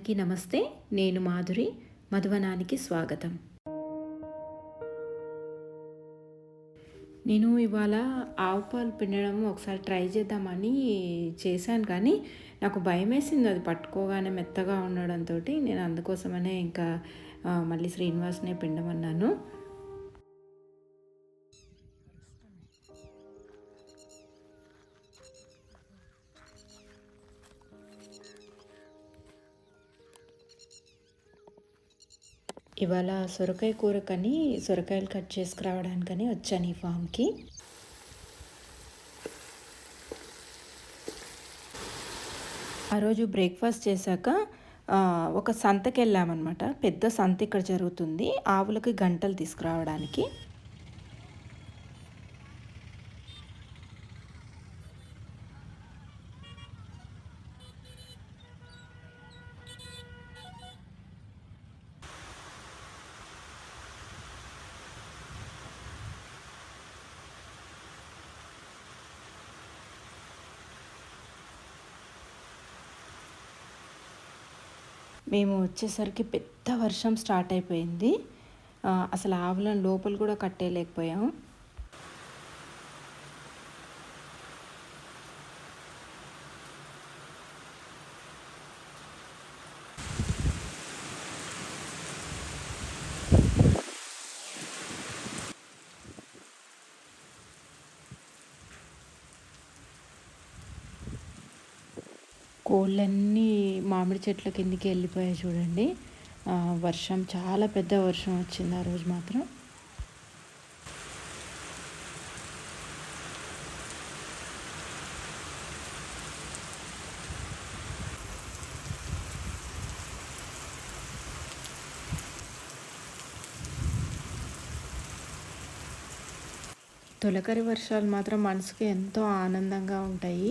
అందరికీ నమస్తే నేను మాధురి మధువనానికి స్వాగతం. నేను ఇవాళ ఆవు పాలు పిండడం ఒకసారి ట్రై చేద్దామని చేశాను కానీ నాకు భయం వేసింది అది పట్టుకోగానే మెత్తగా ఉండడంతో నేను అందుకోసమనే ఇంకా మళ్ళీ శ్రీనివాస్నే పిండమన్నాను. ఇవాళ సొరకాయ కూరకని సొరకాయలు కట్ చేసుకురావడానికని వచ్చాను ఈ ఫామ్కి. ఆ రోజు బ్రేక్ఫాస్ట్ చేశాక ఒక సంతకి వెళ్ళామన్నమాట పెద్ద సంత ఇక్కడ జరుగుతుంది. ఆవులకి గంటలు తీసుకురావడానికి. మేము వచ్చేసరికి పెద్ద వర్షం స్టార్ట్ అయిపోయింది. అసలు ఆవులను లోపల కూడా కట్టేయలేకపోయాం. కోళ్ళన్నీ మామిడి చెట్ల కిందికి వెళ్ళిపోయాయి చూడండి. వర్షం చాలా పెద్ద వర్షం వచ్చింది ఆ రోజు మాత్రం. తొలకరి వర్షాలు మాత్రం మనసుకి ఎంతో ఆనందంగా ఉంటాయి.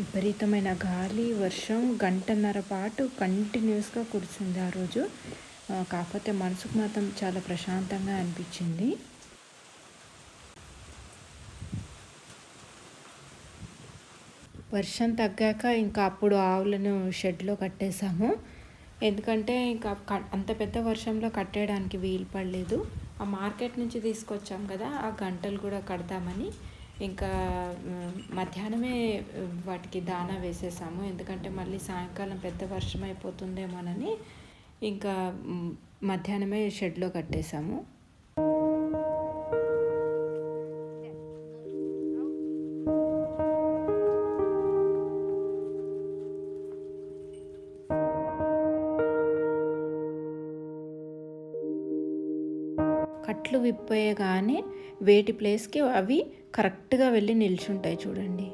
విపరీతమైన గాలి వర్షం గంటన్నర పాటు కంటిన్యూస్గా కురిసింది ఆ రోజు. కాకపోతే మనసుకు మాత్రం చాలా ప్రశాంతంగా అనిపించింది. వర్షం తగ్గాక ఇంకా అప్పుడు ఆవులను షెడ్లో కట్టేశాము. ఎందుకంటే ఇంకా అంత పెద్ద వర్షంలో కట్టేయడానికి వీలు పడలేదు. ఆ మార్కెట్ నుంచి తీసుకొచ్చాం కదా ఆ గంటలు కూడా కడదామని ఇంకా మధ్యాహ్నమే వాటికి దానా వేసేసాము. ఎందుకంటే మళ్ళీ సాయంకాలం పెద్ద వర్షం అయిపోతుందేమోనని ఇంకా మధ్యాహ్నమే షెడ్లో కట్టేశాము కట్లు విప్పేయగానే వేటి ప్లేస్కి అవి కరెక్ట్గా వెళ్ళి నిల్చుంటాయి చూడండి.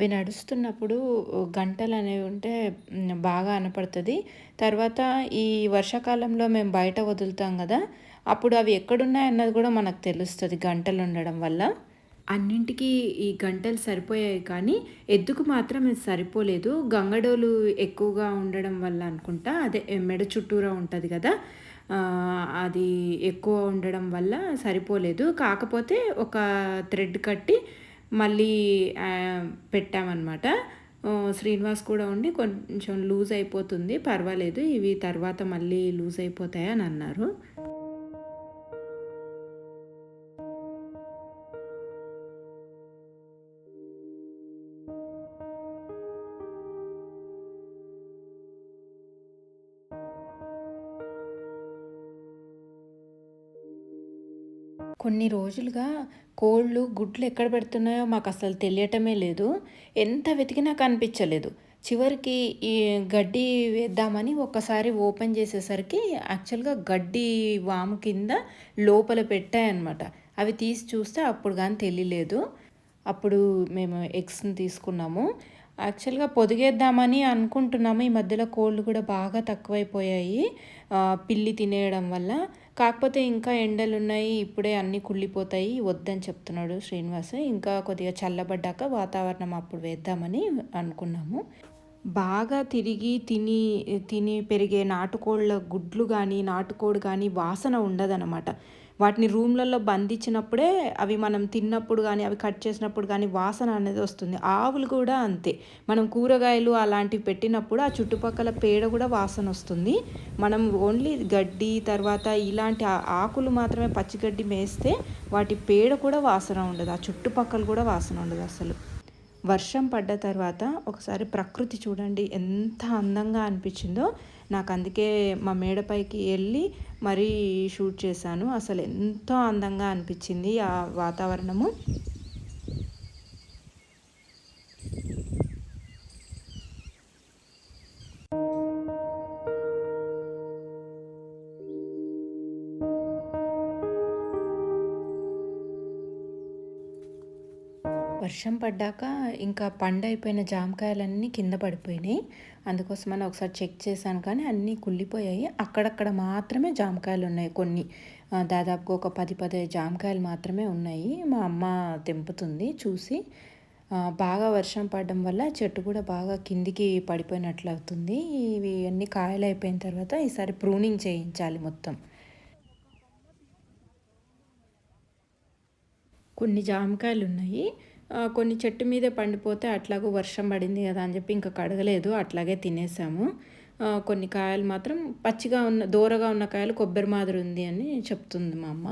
అవి నడుస్తున్నప్పుడు గంటలు అనేవి ఉంటే బాగా అనపడుతుంది. తర్వాత ఈ వర్షాకాలంలో మేము బయట వదులుతాం కదా అప్పుడు అవి ఎక్కడున్నాయన్నది కూడా మనకు తెలుస్తుంది గంటలు ఉండడం వల్ల. అన్నింటికి ఈ గంటలు సరిపోయాయి కానీ ఎద్దుకు మాత్రం ఇది సరిపోలేదు. గంగడోలు ఎక్కువగా ఉండడం వల్ల అనుకుంటా అదే మెడ చుట్టూరా ఉంటుంది కదా అది ఎక్కువ ఉండడం వల్ల సరిపోలేదు. కాకపోతే ఒక థ్రెడ్ కట్టి మళ్ళీ పెట్టామన్నమాట. శ్రీనివాస్ కూడా ఉండి కొంచెం లూజ్ అయిపోతుంది పర్వాలేదు ఇవి తర్వాత మళ్ళీ లూజ్ అయిపోతాయి అని అన్నారు. కొన్ని రోజులుగా కోళ్ళు గుడ్లు ఎక్కడ పెడుతున్నాయో మాకు అసలు తెలియటమే లేదు ఎంత వెతికినా కనిపించలేదు చివరికి ఈ గడ్డి వేద్దామని ఒక్కసారి ఓపెన్ చేసేసరికి యాక్చువల్‌గా గడ్డి వాము కింద లోపల పెట్టాయన్నమాట. అవి తీసి చూస్తే అప్పుడు కానీ తెలియలేదు. అప్పుడు మేము ఎగ్స్‌ని తీసుకున్నాము. యాక్చువల్‌గా పొదిగేద్దామని అనుకుంటున్నాము. ఈ మధ్యలో కోళ్ళు కూడా బాగా తక్కువైపోయాయి. పిల్లి తినేయడం వల్ల. కాకపోతే ఇంకా ఎండలు ఉన్నాయి ఇప్పుడే అన్నీ కుళ్ళిపోతాయి. వద్దని చెప్తున్నాడు శ్రీనివాస్. ఇంకా కొద్దిగా చల్లబడ్డాక వాతావరణం అప్పుడు వేద్దామని అనుకున్నాము. బాగా తిరిగి తిని తిని పెరిగే నాటుకోళ్ళ గుడ్లు కానీ నాటుకోడి కానీ వాసన ఉండదనమాట. వాటిని రూమ్‌లలో బంధించినప్పుడే అవి మనం తిన్నప్పుడు కానీ అవి కట్ చేసినప్పుడు కానీ వాసన అనేది వస్తుంది. ఆవులు కూడా అంతే. మనం కూరగాయలు అలాంటివి పెట్టినప్పుడు ఆ చుట్టుపక్కల పేడ కూడా వాసన వస్తుంది మనం ఓన్లీ గడ్డి తర్వాత ఇలాంటి ఆకులు మాత్రమే పచ్చి గడ్డి మేస్తే వాటి పేడ కూడా వాసన ఉండదు. ఆ చుట్టుపక్కల కూడా వాసన ఉండదు అసలు. వర్షం పడ్డ తర్వాత ఒకసారి ప్రకృతి చూడండి ఎంత అందంగా అనిపించిందో. నాకు అందుకే మా మేడపైకి వెళ్ళి మరీ షూట్ చేశాను. అసలు ఎంతో అందంగా అనిపించింది ఆ వాతావరణము. వర్షం పడ్డాక ఇంకా పండైపోయిన జామకాయలన్నీ కింద పడిపోయినాయి. అందుకోసమని ఒకసారి చెక్ చేశాను కానీ అన్నీ కుళ్ళిపోయాయి. అక్కడక్కడ మాత్రమే జామకాయలు ఉన్నాయి కొన్ని. దాదాపుగా ఒక 10, 15 జామకాయలు మాత్రమే ఉన్నాయి. మా అమ్మ తెంపుతుంది చూసి. బాగా వర్షం పడడం వల్ల చెట్టు కూడా బాగా కిందికి పడిపోయినట్లు అవుతుంది ఇవి అన్నీ కాయలయిపోయిన తర్వాత ఈసారి ప్రూనింగ్ చేయించాలి మొత్తం. కొన్ని జామకాయలు ఉన్నాయి కొన్ని చెట్టు మీదే పండిపోతే అట్లాగూ వర్షం పడింది కదా అని చెప్పి ఇంకా కడగలేదు. అట్లాగే తినేసాము. కొన్ని కాయలు మాత్రం పచ్చిగా ఉన్న దూరగా ఉన్న కాయలు కొబ్బరి మాదిరి ఉంది అని చెప్తుంది మా అమ్మ.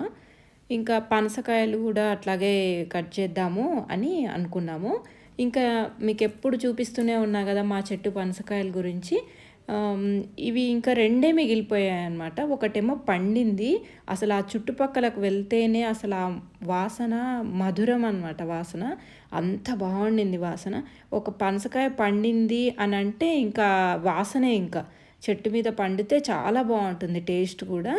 ఇంకా పనసకాయలు కూడా అట్లాగే కట్ చేద్దాము అని అనుకున్నాము. ఇంకా మీకు ఎప్పుడు చూపిస్తూనే ఉన్నా కదా మా చెట్టు పనసకాయల గురించి. ఇవి ఇంకా రెండే మిగిలిపోయాయన్నమాట. ఒకటేమో పండింది. అసలు ఆ చుట్టుపక్కలకు వెళ్తేనే అసలు ఆ వాసన మధురం అనమాట వాసన. అంత బాగుండింది వాసన. ఒక పనసకాయ పండింది అని అంటే ఇంకా వాసనే ఇంకా. చెట్టు మీద పండితే చాలా బాగుంటుంది టేస్ట్ కూడా.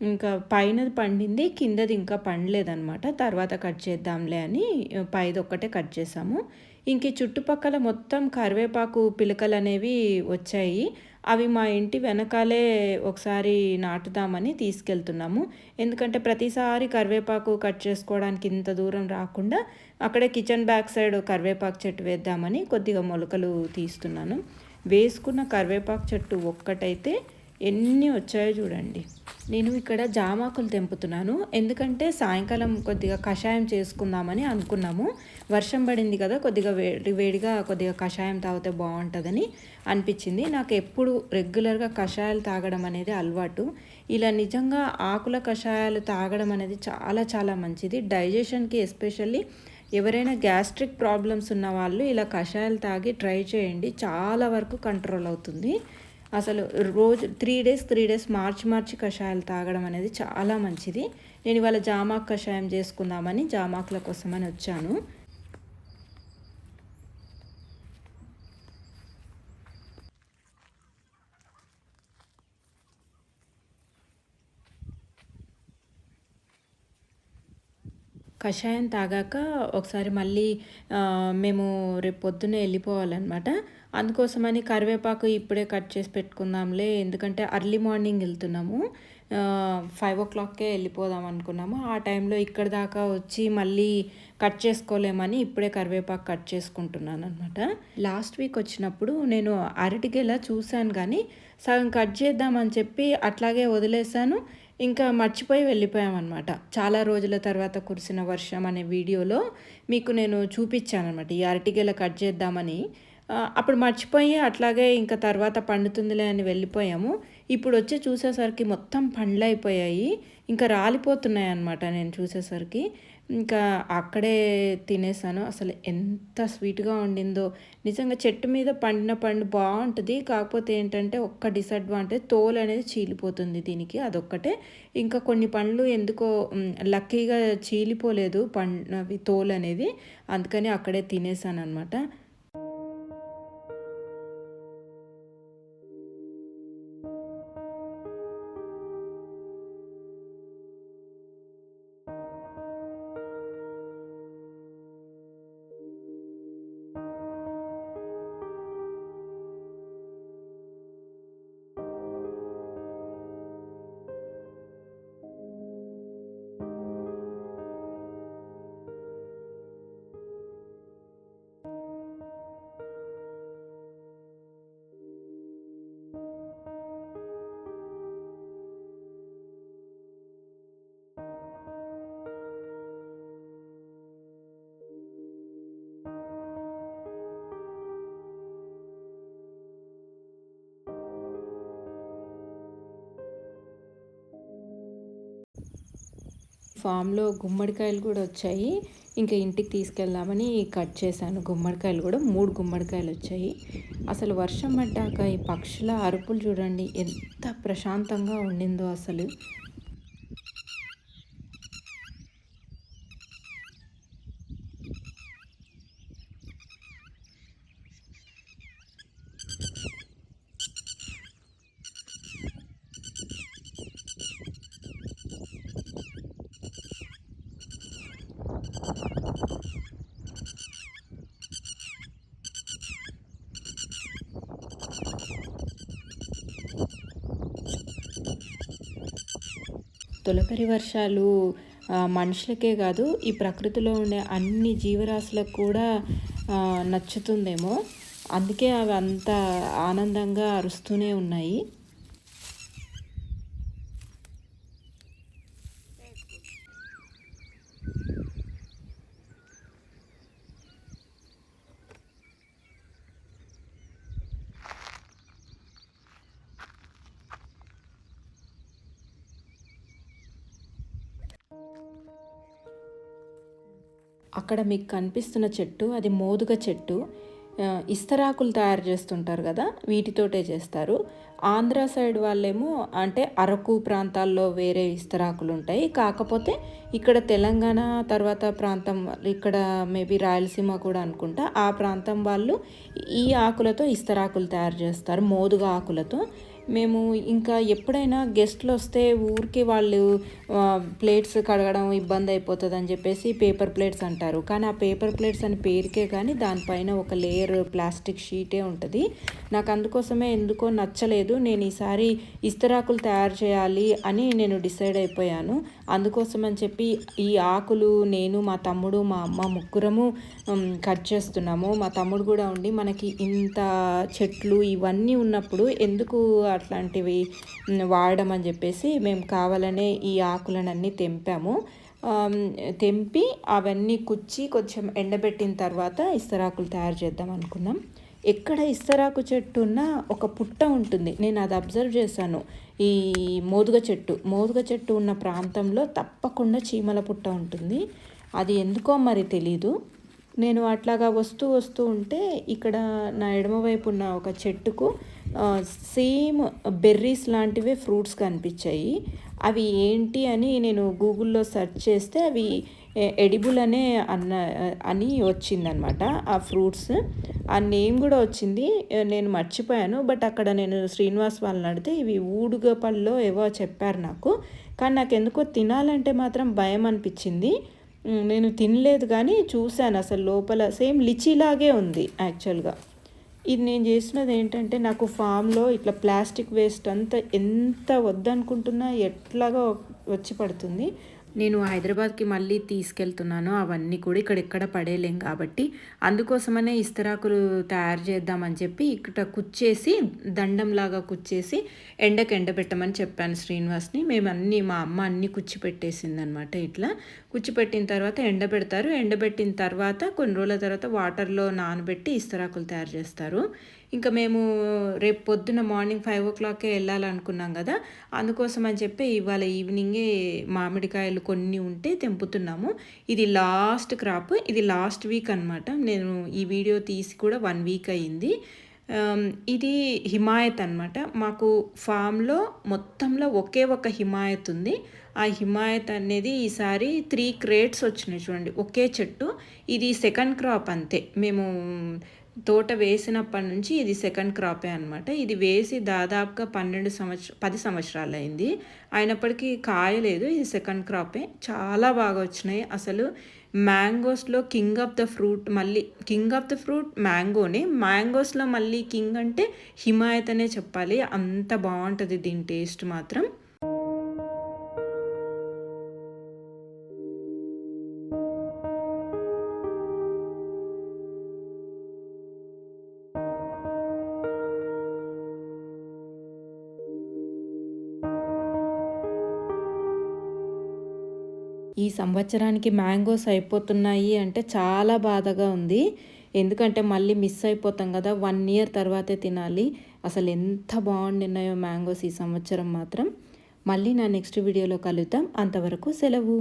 ఇంకా పైనది పండింది. కిందది ఇంకా పండలేదనమాట. తర్వాత కట్ చేద్దాంలే అని పైదొక్కటే కట్ చేసాము. ఇంక చుట్టుపక్కల మొత్తం కరివేపాకు పిలకలనేవి వచ్చాయి. అవి మా ఇంటి వెనకాలే ఒకసారి నాటుదామని తీసుకెళ్తున్నాము. ఎందుకంటే ప్రతిసారి కరివేపాకు కట్ చేసుకోవడానికి ఇంత దూరం రాకుండా అక్కడే కిచెన్ బ్యాక్ సైడ్ కరివేపాకు చెట్టు వేద్దామని కొద్దిగా మొలకలు తీస్తున్నాను. వేసుకున్న కరివేపాకు చెట్టు ఒక్కటైతే ఎన్ని వచ్చాయో చూడండి. నేను ఇక్కడ జామాకులు తెంపుతున్నాను. ఎందుకంటే సాయంకాలం కొద్దిగా కషాయం చేసుకుందామని అనుకున్నాము. వర్షం పడింది కదా! కొద్దిగా వేడి వేడిగా కొద్దిగా కషాయం తాగితే బాగుంటుందని అనిపించింది. నాకు ఎప్పుడు రెగ్యులర్‌గా కషాయాలు తాగడం అనేది అలవాటు. ఇలా నిజంగా ఆకుల కషాయాలు తాగడం అనేది చాలా చాలా మంచిది. డైజెషన్‌కి ఎస్పెషల్లీ ఎవరైనా గ్యాస్ట్రిక్ ప్రాబ్లమ్స్ ఉన్న వాళ్ళు ఇలా కషాయాలు తాగి ట్రై చేయండి. చాలా వరకు కంట్రోల్ అవుతుంది. అసలు రోజు త్రీ డేస్, త్రీ డేస్ మార్చి మార్చి కషాయాలు తాగడం అనేది చాలా మంచిది. నేను ఇవాళ జామాకు కషాయం చేసుకుందామని జామాకుల కోసమని వచ్చాను. కషాయం తాగాక ఒకసారి మళ్ళీ మేము రేపు పొద్దున్నే వెళ్ళిపోవాలనమాట. అందుకోసమని కరివేపాకు ఇప్పుడే కట్ చేసి పెట్టుకుందాంలే ఎందుకంటే అర్లీ మార్నింగ్ వెళ్తున్నాము. ఫైవ్ ఓ క్లాక్కే వెళ్ళిపోదాం అనుకున్నాము. ఆ టైంలో ఇక్కడ దాకా వచ్చి మళ్ళీ కట్ చేసుకోలేమని ఇప్పుడే కరివేపాకు కట్ చేసుకుంటున్నాను అనమాట లాస్ట్ వీక్ వచ్చినప్పుడు నేను అరటిగెల చూశాను కానీ సగం కట్ చేద్దామని చెప్పి అట్లాగే వదిలేసాను. ఇంకా మర్చిపోయి వెళ్ళిపోయామనమాట. చాలా రోజుల తర్వాత కురిసిన వర్షం అనే వీడియోలో మీకు నేను చూపించాననమాట. ఈ అరటిగెల కట్ చేద్దామని. అప్పుడు మర్చిపోయి అట్లాగే ఇంకా తర్వాత పండుతుందిలే అని వెళ్ళిపోయాము. ఇప్పుడు వచ్చి చూసేసరికి మొత్తం పండ్లయిపోయాయి. ఇంకా రాలిపోతున్నాయి అనమాట నేను చూసేసరికి. ఇంకా అక్కడే తినేసాను. అసలు ఎంత స్వీట్‌గా ఉండిందో. నిజంగా చెట్టు మీద పండిన పండు బాగుంటుంది కాకపోతే ఏంటంటే ఒక్క డిసడ్వాంటేజ్ తోలు అనేది చీలిపోతుంది దీనికి అదొక్కటే. ఇంకా కొన్ని పండ్లు ఎందుకో లక్కీగా చీలిపోలేదు పండ్ అవి అనేది అందుకని అక్కడే తినేసాననమాట. ఫామ్‌లో గుమ్మడికాయలు కూడా వచ్చాయి. ఇంకా ఇంటికి తీసుకెళ్దామని కట్ చేశాను గుమ్మడికాయలు కూడా. మూడు గుమ్మడికాయలు వచ్చాయి అసలు వర్షం పడ్డాక ఈ పక్షుల అరుపులు చూడండి ఎంత ప్రశాంతంగా ఉండిందో అసలు. తొలకరి వర్షాలు మనుషులకే కాదు ఈ ప్రకృతిలో ఉండే అన్ని జీవరాశులకు కూడా నచ్చుతుందేమో. అందుకే అవి అంత ఆనందంగా అరుస్తూనే ఉన్నాయి. అక్కడ మీకు కనిపిస్తున్న చెట్టు అది మోదుగ చెట్టు. ఇస్తరాకులు తయారు చేస్తుంటారు కదా! వీటితోటే చేస్తారు. ఆంధ్ర సైడ్ వాళ్ళేమో అంటే అరకు ప్రాంతాల్లో వేరే ఇస్తరాకులు ఉంటాయి కాకపోతే ఇక్కడ తెలంగాణ తర్వాత ప్రాంతం ఇక్కడ మేబీ రాయలసీమ కూడా అనుకుంటా. ఆ ప్రాంతం వాళ్ళు ఈ ఆకులతో ఇస్తరాకులు తయారు చేస్తారు. మోదుగ ఆకులతో. మేము ఇంకా ఎప్పుడైనా గెస్ట్లు వస్తే ఊరికి వాళ్ళు ప్లేట్స్ కడగడం ఇబ్బంది అయిపోతుంది అని చెప్పేసి పేపర్ ప్లేట్స్ అంటారు. కానీ ఆ పేపర్ ప్లేట్స్ అని పేరుకే కానీ దానిపైన ఒక లేయర్ ప్లాస్టిక్ షీటే ఉంటుంది నాకు అందుకోసమే ఎందుకో నచ్చలేదు. నేను ఈసారి ఇస్తరాకులు తయారు చేయాలి అని నేను డిసైడ్ అయిపోయాను. అందుకోసం అని చెప్పి ఈ ఆకులు నేను, మా తమ్ముడు, మా అమ్మ ముగ్గురము కట్ చేస్తున్నాము. మా తమ్ముడు కూడా ఉండి మనకి ఇంత చెట్లు ఇవన్నీ ఉన్నప్పుడు ఎందుకు అట్లాంటివి వాడడం అని చెప్పేసి మేము కావాలనే ఈ ఆకులనన్నీ తెంపాము. తెంపి అవన్నీ కుచ్చి కొంచెం ఎండబెట్టిన తర్వాత ఇస్తరాకులు తయారు చేద్దాం అనుకున్నాం. ఎక్కడ ఇస్తరాకు చెట్టు ఉన్న ఒక పుట్ట ఉంటుంది. నేను అది అబ్జర్వ్ చేశాను. ఈ మోదుగ చెట్టు. మోదుగ చెట్టు ఉన్న ప్రాంతంలో తప్పకుండా చీమల పుట్ట ఉంటుంది. అది ఎందుకో మరి తెలీదు. నేను అట్లాగా వస్తూ వస్తూ ఉంటే ఇక్కడ నా ఎడమవైపు ఉన్న ఒక చెట్టుకు సేమ్ బెర్రీస్ లాంటివే ఫ్రూట్స్ కనిపించాయి. అవి ఏంటి అని నేను గూగుల్‌లో సెర్చ్ చేస్తే అవి ఎడిబుల్ అనే అన్న అని వచ్చిందనమాట. ఆ ఫ్రూట్స్. ఆ నేమ్ కూడా వచ్చింది. నేను మర్చిపోయాను. బట్ అక్కడ నేను శ్రీనివాస్ వాళ్ళని అడిగితే ఇవి ఊడుగ పళ్ళో ఏవో చెప్పారు నాకు. కానీ నాకు ఎందుకో తినాలంటే మాత్రం భయం అనిపించింది. నేను తినలేదు కానీ చూశాను అసలు లోపల సేమ్ లిచీలాగే ఉంది యాక్చువల్‌గా. ఇది నేను చేసినది ఏంటంటే నాకు ఫామ్‌లో ఇట్లా ప్లాస్టిక్ వేస్ట్ అంతా ఎంత వద్దనుకుంటున్నా ఎట్లాగో వచ్చి పడుతుంది. నేను హైదరాబాద్‌కి మళ్ళీ తీసుకెళ్తున్నాను అవన్నీ కూడా ఇక్కడ ఎక్కడ పడేయలేం కాబట్టి. అందుకోసమనే ఇస్తరాకులు తయారు చేద్దామని చెప్పి ఇక్కడ కుచ్చేసి దండంలాగా కుచ్చేసి ఎండకు ఎండబెట్టమని చెప్పాను శ్రీనివాస్‌ని. మేము అన్నీ మా అమ్మ అన్నీ కుచ్చి పెట్టేసిందనమాట ఇట్లా. కుచ్చిపెట్టిన తర్వాత ఎండబెడతారు. ఎండబెట్టిన తర్వాత కొన్ని రోజుల తర్వాత వాటర్‌లో నానబెట్టి ఇస్తరాకులు తయారు చేస్తారు. ఇంకా మేము రేపు పొద్దున మార్నింగ్ ఫైవ్ ఓ 5:00కే వెళ్ళాలనుకున్నాం కదా! అందుకోసం అని చెప్పి ఇవాళ ఈవినింగే మామిడికాయలు కొన్ని ఉంటే తెంపుతున్నాము. ఇది లాస్ట్ క్రాప్. ఇది లాస్ట్ వీక్ అనమాట. నేను ఈ వీడియో తీసి కూడా వన్ వీక్ అయింది. ఇది హిమాయత్ అనమాట. మాకు ఫామ్‌లో మొత్తంలో ఒకే ఒక హిమాయత్ ఉంది. ఆ హిమాయత్ అనేది ఈసారి త్రీ క్రేట్స్ వచ్చినాయి చూడండి. ఒకే చెట్టు. ఇది సెకండ్ క్రాప్ అంతే. మేము తోట వేసినప్పటి నుంచి ఇది సెకండ్ క్రాపే అనమాట. ఇది వేసి దాదాపుగా పన్నెండు సంవత్సర పది సంవత్సరాలు అయింది అయినప్పటికీ కాయలేదు. ఇది సెకండ్ క్రాపే. చాలా బాగా వచ్చినాయి. అసలు మ్యాంగోస్‌లో కింగ్ ఆఫ్ ద ఫ్రూట్ మళ్ళీ కింగ్ ఆఫ్ ద ఫ్రూట్ మ్యాంగోనే. మ్యాంగోస్‌లో మళ్ళీ కింగ్ అంటే హిమాయత్ అనే చెప్పాలి. అంత బాగుంటుంది దీని టేస్ట్ మాత్రం. ఈ సంవత్సరానికి మ్యాంగోస్ అయిపోతున్నాయి అంటే చాలా బాధగా ఉంది. ఎందుకంటే మళ్ళీ మిస్ అయిపోతాం కదా! వన్ ఇయర్ తర్వాతే తినాలి. అసలు ఎంత బాగుండినాయో మ్యాంగోస్ ఈ సంవత్సరం మాత్రం. మళ్ళీ నా నెక్స్ట్ వీడియోలో కలుద్దాం. అంతవరకు సెలవు.